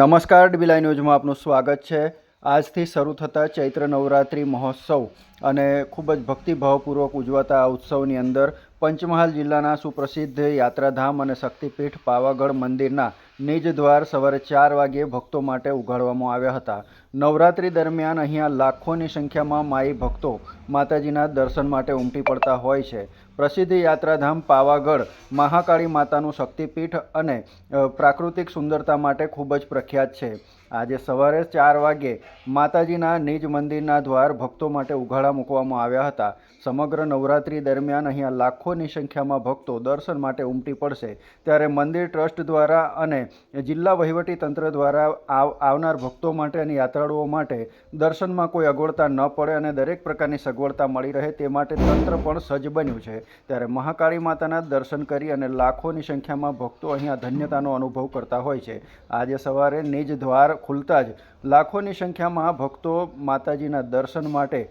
નમસ્કાર, ડીબીલાઈ ન્યૂઝમાં આપનું સ્વાગત છે. આજથી શરૂ થતા ચૈત્ર નવરાત્રિ મહોત્સવ અને ખૂબ જ ભક્તિભાવપૂર્વક ઉજવાતા આ ઉત્સવની અંદર પંચમહાલ જિલ્લાના સુપ્રસિદ્ધ યાત્રાધામ અને શક્તિપીઠ પાવાગઢ મંદિરના નિજ દ્વાર સવારે ચાર વાગ્યે ભક્તો માટે ઉઘાડવામાં આવ્યા હતા. નવરાત્રી દરમિયાન અહીંયા લાખોની સંખ્યામાં માઈ ભક્તો માતાજીના દર્શન માટે ઉમટી પડતા હોય છે. પ્રસિદ્ધ યાત્રાધામ પાવાગઢ મહાકાળી માતાનું શક્તિપીઠ અને પ્રાકૃતિક સુંદરતા માટે ખૂબ જ પ્રખ્યાત છે. આજે સવારે ચાર વાગ્યે માતાજીના નિજ મંદિરના દ્વાર ભક્તો માટે ઉઘાડા મૂકવામાં આવ્યા હતા. સમગ્ર નવરાત્રી દરમિયાન અહીંયા લાખોની સંખ્યામાં ભક્તો દર્શન માટે ઉમટી પડશે. ત્યારે મંદિર ટ્રસ્ટ દ્વારા અને જિલ્લા વહીવટી તંત્ર દ્વારા આવ, આવનાર ભક્તો માટે અને યાત્રાળુઓ માટે દર્શનમાં કોઈ અગવડતા ન પડે અને દરેક પ્રકારની સગવડતા મળી રહે તે માટે તંત્ર પણ સજ્જ બન્યું છે. ત્યારે મહાકાળી માતાના દર્શન કરી અને લાખોની સંખ્યામાં ભક્તો અહીંયા ધન્યતાનો અનુભવ કરતા હોય છે. આજે સવારે નિજ દ્વાર ખુલતા જ લાખોની સંખ્યામાં ભક્તો માતાજીના દર્શન માટે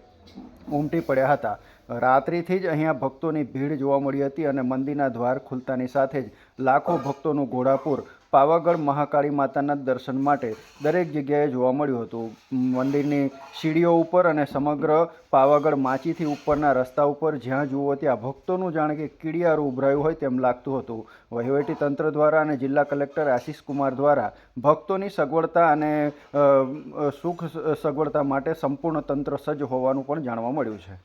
ઉમટી પડ્યા હતા. રાત્રિથી જ અહીંયા ભક્તોની ભીડ જોવા મળી હતી અને મંદિરના દ્વાર ખુલતાની સાથે જ લાખો ભક્તોનું ઘોડાપુર પાવાગઢ મહાકાળી માતાના દર્શન માટે દરેક જગ્યાએ જોવા મળ્યું હતું. મંદિરની સીડીઓ ઉપર અને સમગ્ર પાવાગઢ માચીથી ઉપરના રસ્તા ઉપર જ્યાં જુઓ ત્યાં ભક્તોનું જાણે કે કીડિયારું ઉભરાયું હોય તેમ લાગતું હતું. વહીવટી તંત્ર દ્વારા અને જિલ્લા કલેક્ટર આશિષ કુમાર દ્વારા ભક્તોની સગવડતા અને સુખ સગવડતા માટે સંપૂર્ણ તંત્ર સજ્જ હોવાનું પણ જાણવા મળ્યું છે.